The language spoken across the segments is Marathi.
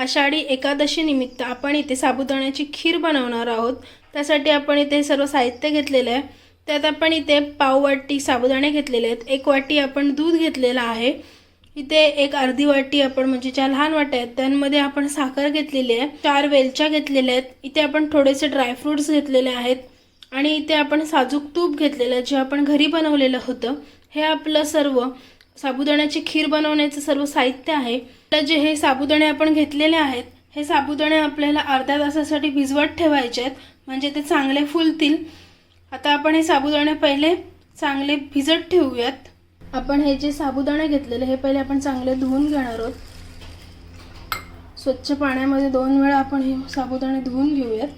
आषाढी एकादशीनिमित्त आपण इथे साबुदाण्याची खीर बनवणार आहोत. त्यासाठी आपण इथे सर्व साहित्य घेतलेलं आहे. त्यात आपण इथे पाव वाटी साबुदाणे घेतलेले आहेत. एक वाटी आपण दूध घेतलेलं आहे. इथे एक अर्धी वाटी आपण म्हणजे ज्या लहान वाट्या आहेत त्यांमध्ये आपण साखर घेतलेली आहे. चार वेलच्या घेतलेल्या आहेत. इथे आपण थोडेसे ड्रायफ्रुट्स घेतलेले आहेत. आणि इथे आपण साजूक तूप घेतलेलं आहे जे आपण घरी बनवलेलं होतं. हे आपलं सर्व साबुदाण्याची खीर बनवण्याचं सर्व साहित्य आहे. तर जे हे साबुदाणे आपण घेतलेले आहेत हे साबुदाणे आपल्याला अर्ध्या तासासाठी भिजवत ठेवायचे आहेत. म्हणजे ते चांगले फुलतील. आता आपण हे साबुदाणे पहिले चांगले भिजत ठेवूयात. आपण हे जे साबुदाणे घेतलेले हे पहिले आपण चांगले धुवून घेणार आहोत. स्वच्छ पाण्यामध्ये दोन वेळा आपण हे साबुदाणे धुवून घेऊयात.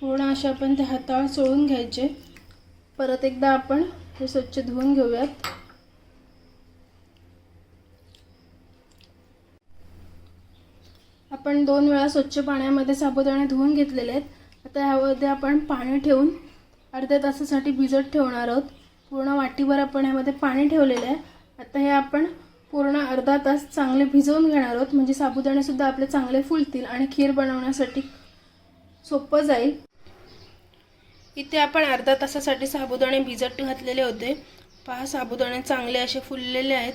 पूर्ण असे आपण ते हाताळ चोळून घ्यायचे. परत एकदा आपण हे स्वच्छ धुवून घेऊयात. आपण दोन वेळा स्वच्छ पाण्यामध्ये साबुदाणे धुवून घेतलेले आहेत. आता ह्यामध्ये आपण पाणी ठेवून अर्ध्या तासासाठी भिजत ठेवणार आहोत. पूर्ण वाटीभर आपण ह्यामध्ये पाणी ठेवलेलं आहे. आता हे आपण पूर्ण अर्धा तास चांगले भिजवून घेणार आहोत. म्हणजे साबुदाणेसुद्धा आपले चांगले फुलतील आणि खीर बनवण्यासाठी सोपं जाईल. इथे आपण अर्धा तासासाठी साबुदाणे भिजत घातलेले होते. पहा साबुदाणे चांगले असे फुललेले आहेत.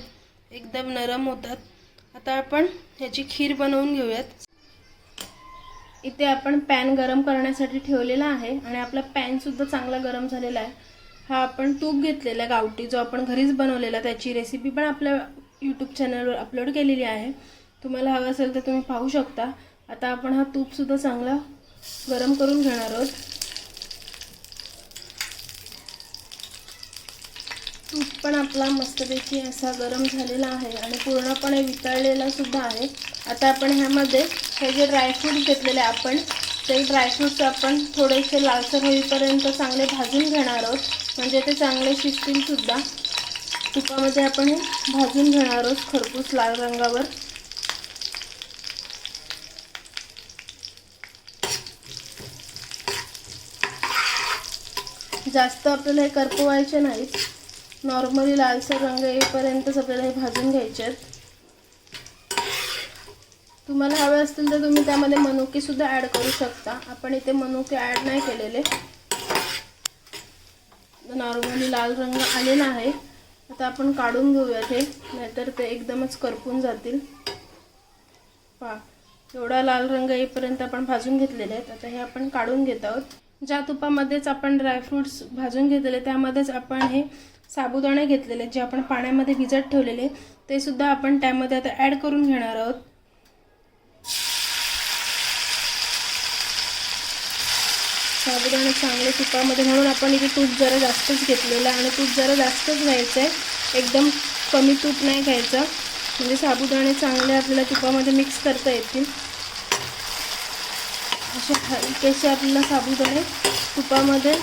एकदम नरम होतात. आता आपण ह्याची खीर बनवून घेऊयात. इथे आपण पॅन गरम करण्यासाठी ठेवलेला आहे आणि आपला पॅनसुद्धा चांगला गरम झालेला आहे. हा आपण तूप घेतलेला गावठी जो आपण घरीच बनवलेला त्याची रेसिपी पण आपल्या यूट्यूब चॅनलवर अपलोड केलेली आहे. तुम्हाला हवं असेल तर तुम्ही पाहू शकता. आता आपण हा तूपसुद्धा चांगला गरम करून घेणार आहोत. तूप पण आपला मस्तपैकी असा गरम झालेला आहे आणि पूर्णपणे वितळलेला सुद्धा आहे. आता आपण ह्यामध्ये हे जे ड्रायफ्रूट घेतलेले आपण ते ड्रायफ्रूट्स आपण थोडेसे लालसर होईपर्यंत चांगले भाजून घेणार आहोत. म्हणजे ते चांगले शिजतील सुद्धा. तुपामध्ये आपण हे भाजून घेणार आहोत खरपूस लाल रंगावर. जास्त आपल्याला हे करपवायचे नाहीत. नॉर्मली लालसर रंग येईपर्यंतच आपल्याला हे भाजून घ्यायचे आहेत. तुम्हाला हवे असतील तर तुम्ही त्यामध्ये मनुके सुद्धा ॲड करू शकता. आपण इथे मनुके ॲड नाही केलेले. नॉर्मली लाल रंग आलेला आहे. आता आपण काढून घेऊयात हे. नाहीतर ते एकदमच करपून जातील. पा एवढा लाल रंग येईपर्यंत आपण भाजून घेतलेले आहेत. आता हे आपण काढून घेत आहोत. ज्या तुपामध्येच आपण ड्रायफ्रूट्स भाजून घेतलेले त्यामध्येच आपण हे साबुदाणे घेतलेले जे आपण पाण्यामध्ये भिजत ठेवलेले ते सुद्धा आपण त्यामध्ये आता ॲड करून घेणार आहोत. साबुदाणे चांगले तुपामध्ये म्हणून आपण इथे तूप जरा जास्तच घेतलेलं आणि तूप जरा जास्तच घ्यायचं आहे. एकदम कमी तूप नाही घ्यायचं. म्हणजे साबुदाणे चांगले आपल्याला तुपामध्ये मिक्स करता येतील. असे हलकेसे आपल्याला साबुदाणे तुपामध्ये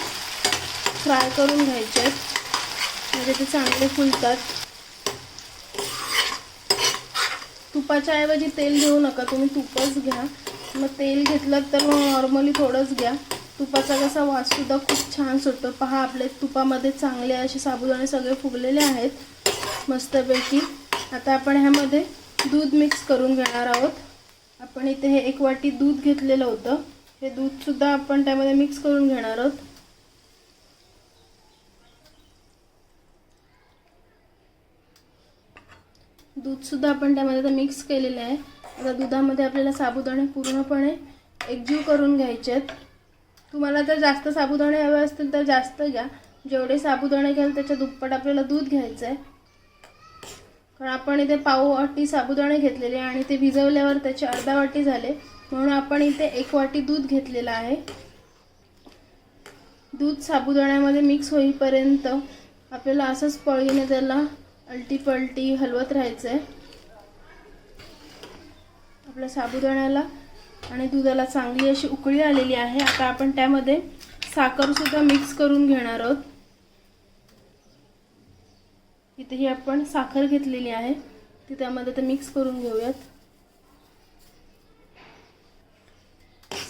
फ्राय करून घ्यायचे आहेत. म्हणजे ते चांगले फुलतात. तुपाच्या ऐवजी तेल घेऊ नका तुम्ही तुपच घ्या. मग तेल घेतलं तर नॉर्मली थोडंच घ्या. तुपाचा कसा वाससुद्धा खूप छान सुटतो. पहा आपले तुपामध्ये चांगले असे साबुदाणे सगळे फुगलेले आहेत. मस्तपैकी. आता आपण ह्यामध्ये दूध मिक्स करून घेणार आहोत. आपण इथे हे एक वाटी दूध घेतलेलं होतं. हे दूधसुद्धा आपण त्यामध्ये मिक्स करून घेणार आहोत. दूधसुद्धा आपण त्यामध्ये आता मिक्स केलेलं आहे. आता दुधामध्ये आपल्याला साबुदाणे पूर्णपणे एकजीव करून घ्यायचे आहेत. तुम्हाला जर जास्त साबुदाणे हवे असतील तर जास्त घ्या. जेवढे साबुदाणे घ्याल त्याच्या दुप्पट आपल्याला दूध घ्यायचं आहे कारण आपण इथे पाव वाटी साबुदाणे घेतलेले आणि ते भिजवल्यावर त्याचे अर्धा वाटी झाले. म्हणून आपण इथे एक वाटी दूध घेतलेलं आहे. दूध साबुदाण्यामध्ये मिक्स होईपर्यंत आपल्याला असंच पळीने त्याला अलटी पलटी हलवत राहायचं आहे आपल्या साबुदाण्याला आणि दुधाला चांगली अशी उकळी आलेली आहे. आता आपण त्यामध्ये साखरसुद्धा मिक्स करून घेणार आहोत. इथेही आपण साखर घेतलेली आहे. ती त्यामध्ये तर मिक्स करून घेऊयात.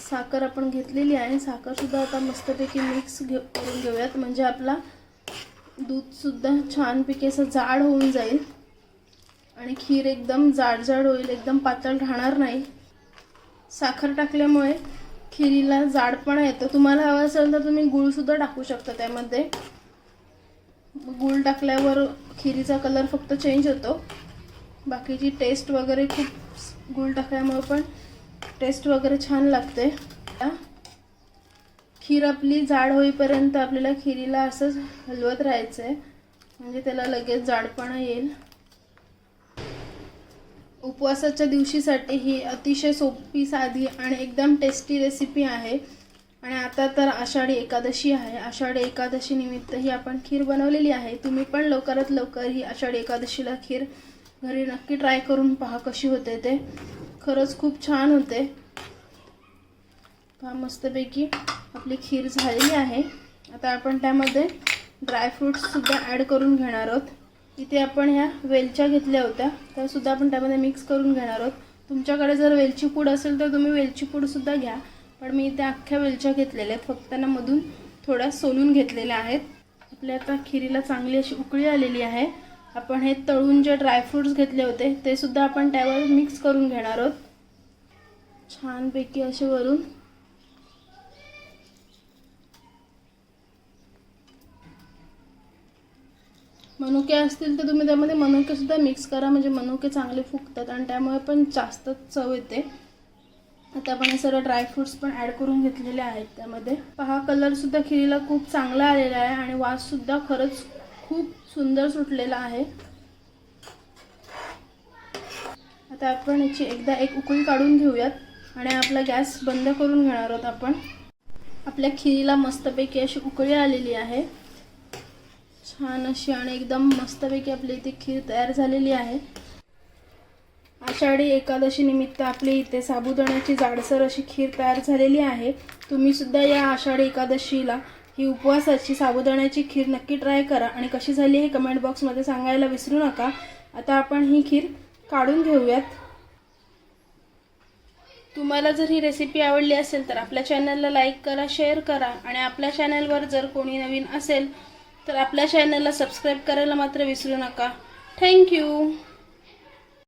साखर आपण घेतलेली आहे. साखरसुद्धा आता मस्तपैकी मिक्स घेऊ करून घेऊयात. म्हणजे आपला दूधसुद्धा छानपैकी असं जाड होऊन जाईल. आणि खीर एकदम जाड जाड होईल. एकदम पातळ राहणार नाही. साखर टाकल्यामुळे खिरीला जाडपणा येतो. तुम्हाला हवं असेल तर तुम्ही गूळसुद्धा टाकू शकता त्यामध्ये. गूळ टाकल्यावर खिरीचा कलर फक्त चेंज होतो. बाकीची टेस्ट वगैरे खूप गुळ टाकल्यामुळे पण टेस्ट वगैरे छान लागते. खीर आपली जाड होईपर्यंत आपल्याला खिरीला असंच हलवत राहायचं आहे म्हणजे त्याला लगेच जाडपणा येईल. उपवासाच्या दिवशीसाठी ही अतिशय सोपी साधी आणि एकदम टेस्टी रेसिपी आहे. आणि आता तर आषाढी एकादशी आहे. आषाढी एकादशी निमित्त ही आपण खीर बनवलेली आहे. तुम्ही पण लवकरात लवकर ही आषाढी एकादशीला खीर घरी नक्की ट्राय करून पहा कशी होते ते. खरंच खूप छान होते. पहा मस्तपैकी आपली खीर झालेली आहे. आता आपण त्यामध्ये ड्रायफ्रूट्ससुद्धा ॲड करून घेणार आहोत. इथे आपण ह्या वेलच्या घेतल्या होत्या. त्यासुद्धा आपण त्यामध्ये मिक्स करून घेणार आहोत. तुमच्याकडे जर वेलची पूड असेल तर तुम्ही वेलची पूडसुद्धा घ्या. पण मी इथे अख्ख्या वेलच्या घेतलेल्या आहेत. फक्त त्यांना मधून थोड्या सोलून घेतलेल्या आहेत. आपल्या आता खिरीला चांगली अशी उकळी आलेली आहे. आपण हे तळून जे ड्रायफ्रूट्स घेतले होते ते सुद्धा आपण त्यावर मिक्स करून घेणार आहोत. छानपैकी असे वरून. मनुके असतील तर तुम्ही त्यामध्ये मनुके सुद्धा मिक्स करा. म्हणजे मनुके चांगले फुगतात आणि त्यामुळे पण जास्त चव येते. आता आपण हे सर्व ड्रायफ्रुट्स पण ॲड करून घेतलेले आहेत त्यामध्ये. पहा कलर सुद्धा खिरीला खूप चांगला आलेला आहे आणि वास सुद्धा खरंच खूप सुंदर सुटलेला आहे. आता आपण याची एकदा एक उकळी काढून घेऊयात आणि आपला गॅस बंद करून घेणार आहोत आपण. आपल्या खिरीला मस्तपैकी अशी उकळी आलेली आहे. छान अशी आणि एकदम मस्तपैकी आपली इथे खीर तयार झालेली आहे. आषाढी एकादशी निमित्त आपली इथे साबुदाण्याची जाडसर अशी खीर तयार झालेली आहे. तुम्ही सुद्धा या आषाढी एकादशीला ही उपवासाची साबुदाण्याची खीर नक्की ट्राय करा. आणि कशी झाली हे कमेंट बॉक्समध्ये सांगायला विसरू नका. आता आपण ही खीर काढून घेऊयात. तुम्हाला जर ही रेसिपी आवडली असेल तर आपल्या चॅनलला लाईक करा शेअर करा. आणि आपल्या चॅनलवर जर कोणी नवीन असेल तर आपल्या चॅनलला सबस्क्राईब करायला मात्र विसरू नका. थँक्यू